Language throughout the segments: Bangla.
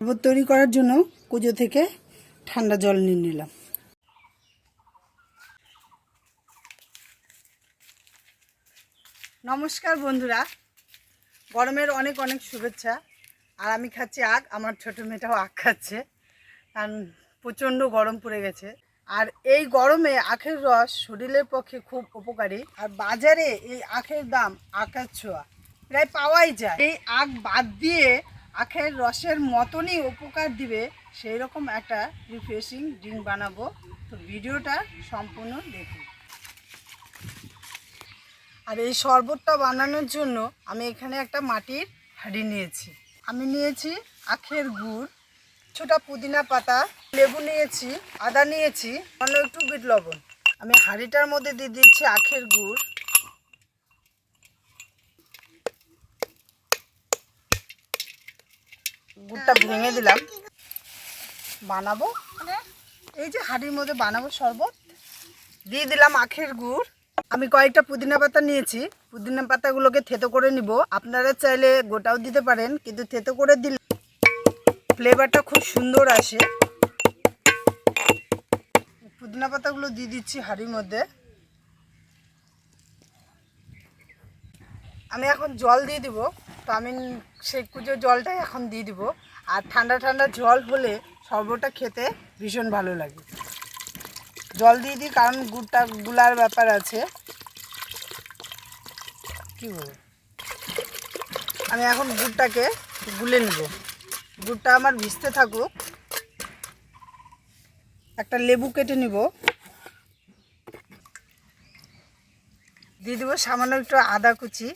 শরবত তৈরি করার জন্য কুজো থেকে ঠান্ডা জল নিয়ে নিলাম। নমস্কার বন্ধুরা। গরমের অনেক অনেক শুভেচ্ছা। আর আমি খাচ্ছি আখ আমার ছোটো মেয়েটাও আখ খাচ্ছে। কারণ প্রচণ্ড গরম পড়ে গেছে। আর এই গরমে আখের রস শরীরের পক্ষে খুব উপকারী। আর বাজারে এই আখের দাম আকাশ ছোঁয়া। প্রায় পাওয়াই যায়। এই আখ বাদ দিয়ে আখের রসের মতনই উপকার দিবে সেই রকম একটা রিফ্রেশিং ড্রিঙ্ক বানাবো। তো ভিডিওটা সম্পূর্ণ দেখুন। আর এই শরবতটা বানানোর জন্য আমি এখানে একটা মাটির হাঁড়ি নিয়েছি। আমি নিয়েছি আখের গুড় ছোটা পুদিনা পাতা, লেবু নিয়েছি, আদা নিয়েছি, অন্য একটু বিট লবণ। আমি হাঁড়িটার মধ্যে দিয়ে দিচ্ছি আখের গুড়। গুড়টা ভেঙে দিলাম। বানাবো। এই যে হাঁড়ির মধ্যে বানাবো শরবত। দিয়ে দিলাম আখের গুড়। আমি কয়েকটা পুদিনা পাতা নিয়েছি। পুদিনা পাতাগুলোকে থেতো করে নিব। আপনারা চাইলে গোটাও দিতে পারেন, কিন্তু থেতো করে দিলে ফ্লেভারটা খুব সুন্দর আসে। পুদিনা পাতাগুলো দিয়ে দিচ্ছি হাঁড়ির মধ্যে। আমি এখন জল দিয়ে দিব। তো আমি সেই কুচো জলটাই এখন দিয়ে দিব। আর ঠান্ডা ঠান্ডা জল হলে শরবতটা খেতে ভীষণ ভালো লাগে। জল দিয়ে দিই কারণ গুড়টা, গুলার ব্যাপার আছে। কি বলব? আমি এখন গুড়টাকে গুলে নেব। গুড়টা আমার ভিজতে থাকুক। একটা লেবু কেটে নিব। দিয়ে দেবো সামান্য একটু আদা কুচি।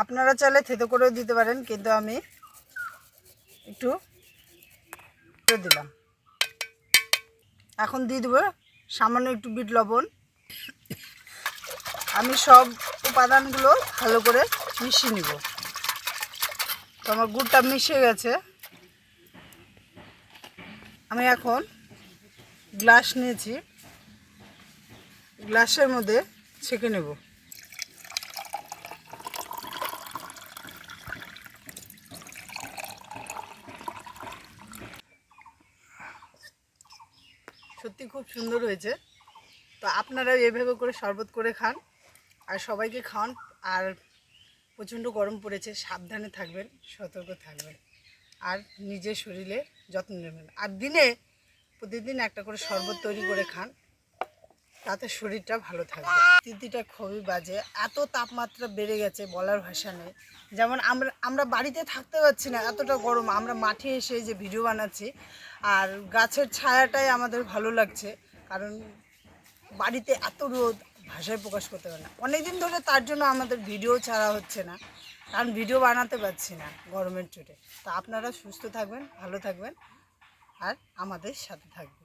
আপনারা চাইলে থেতো করেও দিতে পারেন, কিন্তু আমি একটু দিলাম। এখন দিয়ে দেবো সামান্য একটু বিট লবণ। আমি সব উপাদানগুলো ভালো করে মিশিয়ে নিব। তো আমার গুড়টা মিশে গেছে। আমি এখন গ্লাস নিয়েছি। গ্লাসের মধ্যে ছেঁকে নেব। সত্যি খুব সুন্দর হয়েছে। তো আপনারাও এভাবে করে শরবত করে খান আর সবাইকে খান আর প্রচণ্ড গরম পড়েছে, সাবধানে থাকবেন, সতর্ক থাকবেন। আর নিজের শরীরে যত্ন নেবেন। আর দিনে, প্রতিদিন একটা করে শরবত তৈরি করে খান। তাতে শরীরটা ভালো থাকবে। তিতিটা খুবই বাজে। এত তাপমাত্রা বেড়ে গেছে বলার ভাষা নেই। যেমন আমরা আমরা বাড়িতে থাকতে পারছি না, এতটা গরম। আমরা মাঠে এসে যে ভিডিও বানাচ্ছি, আর গাছের ছায়াটাই আমাদের ভালো লাগছে। কারণ বাড়িতে এত রোদ, ভাষায় প্রকাশ করতে পারে না। অনেকদিন ধরে তার জন্য আমাদের ভিডিও ছাড়া হচ্ছে না। কারণ ভিডিও বানাতে পারছি না গরমের চোটে। তো আপনারা সুস্থ থাকবেন, ভালো থাকবেন, আর আমাদের সাথে থাকবেন।